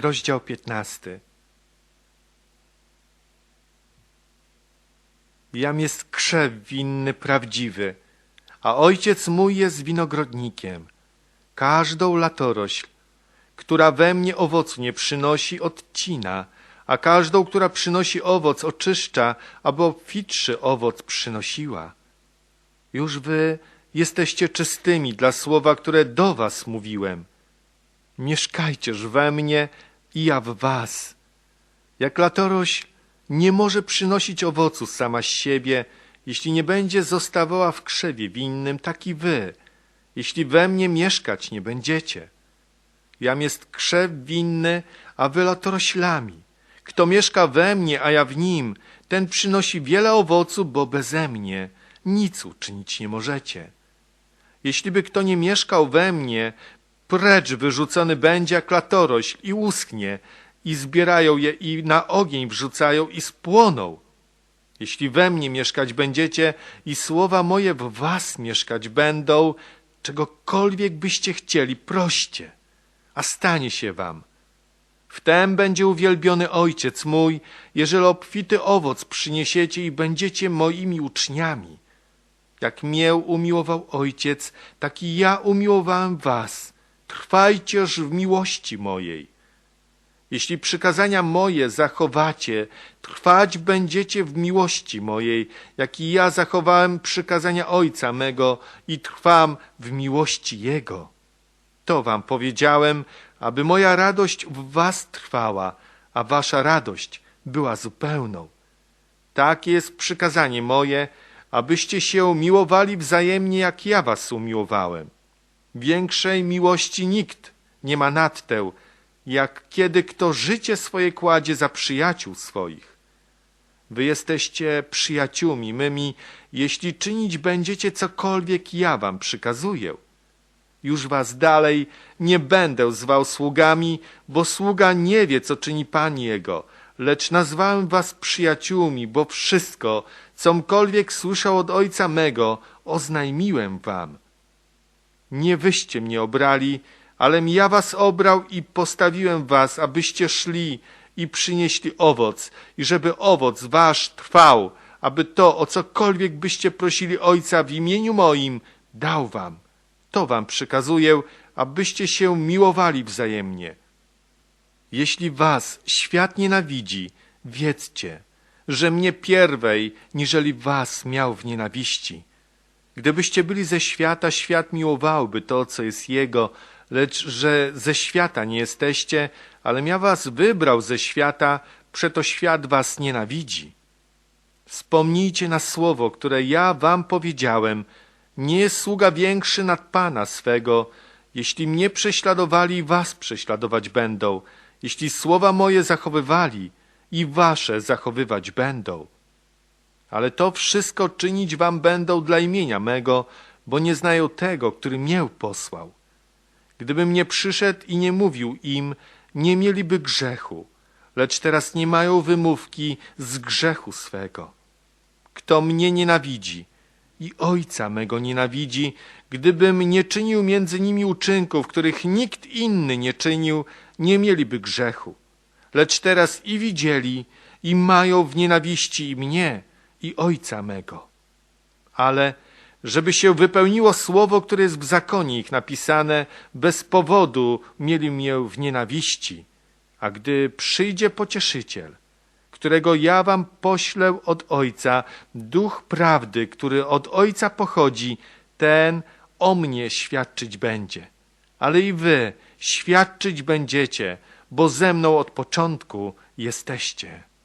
rozdział 15. Jam jest krzew winny prawdziwy, a ojciec mój jest winogrodnikiem. Każdą latorośl, która we mnie owocu nie przynosi, odcina, a każdą, która przynosi owoc, oczyszcza, aby obfitszy owoc przynosiła. Już wy jesteście czystymi dla słowa, które do was mówiłem. Mieszkajcież we mnie i ja w was. Jak latorośl nie może przynosić owocu sama z siebie, jeśli nie będzie zostawała w krzewie winnym, tak i wy, jeśli we mnie mieszkać nie będziecie. Jam jest krzew winny, a wy latoroślami. Kto mieszka we mnie, a ja w nim, ten przynosi wiele owocu, bo beze mnie nic uczynić nie możecie. Jeśli by kto nie mieszkał we mnie, precz wyrzucony będzie jak i uschnie, i zbierają je i na ogień wrzucają i spłoną. Jeśli we mnie mieszkać będziecie i słowa moje w was mieszkać będą, czegokolwiek byście chcieli, proście, a stanie się wam. Wtem będzie uwielbiony Ojciec mój, jeżeli obfity owoc przyniesiecie i będziecie moimi uczniami. Jak mię umiłował Ojciec, tak i ja umiłowałem was. Trwajcież w miłości mojej. Jeśli przykazania moje zachowacie, trwać będziecie w miłości mojej, jak i ja zachowałem przykazania Ojca mego i trwam w miłości Jego. To wam powiedziałem, aby moja radość w was trwała, a wasza radość była zupełną. Takie jest przykazanie moje, abyście się miłowali wzajemnie, jak ja was umiłowałem. Większej miłości nikt nie ma nad tę, jak kiedy kto życie swoje kładzie za przyjaciół swoich. Wy jesteście przyjaciółmi mymi, jeśli czynić będziecie cokolwiek ja wam przykazuję. Już was dalej nie będę zwał sługami, bo sługa nie wie, co czyni Pan jego, lecz nazwałem was przyjaciółmi, bo wszystko, comkolwiek słyszał od Ojca mego, oznajmiłem wam. Nie wyście mnie obrali, alem ja was obrał i postawiłem was, abyście szli i przynieśli owoc, i żeby owoc wasz trwał, aby to, o cokolwiek byście prosili Ojca w imieniu moim, dał wam. To wam przykazuję, abyście się miłowali wzajemnie. Jeśli was świat nienawidzi, wiedzcie, że mnie pierwej, niżeli was miał w nienawiści. Gdybyście byli ze świata, świat miłowałby to, co jest jego, lecz że ze świata nie jesteście, ale ja was wybrał ze świata, przeto świat was nienawidzi. Wspomnijcie na słowo, które ja wam powiedziałem. Nie jest sługa większy nad Pana swego. Jeśli mnie prześladowali, was prześladować będą. Jeśli słowa moje zachowywali, i wasze zachowywać będą. Ale to wszystko czynić wam będą dla imienia mego, bo nie znają tego, który mię posłał. Gdybym nie przyszedł i nie mówił im, nie mieliby grzechu, lecz teraz nie mają wymówki z grzechu swego. Kto mnie nienawidzi i ojca mego nienawidzi, gdybym nie czynił między nimi uczynków, których nikt inny nie czynił, nie mieliby grzechu. Lecz teraz i widzieli, i mają w nienawiści i mnie, i ojca mego. Ale żeby się wypełniło słowo, które jest w zakonie ich napisane, bez powodu mieli mnie w nienawiści. A gdy przyjdzie pocieszyciel, którego ja wam poślę od Ojca, duch prawdy, który od Ojca pochodzi, ten o mnie świadczyć będzie. Ale i wy świadczyć będziecie, bo ze mną od początku jesteście.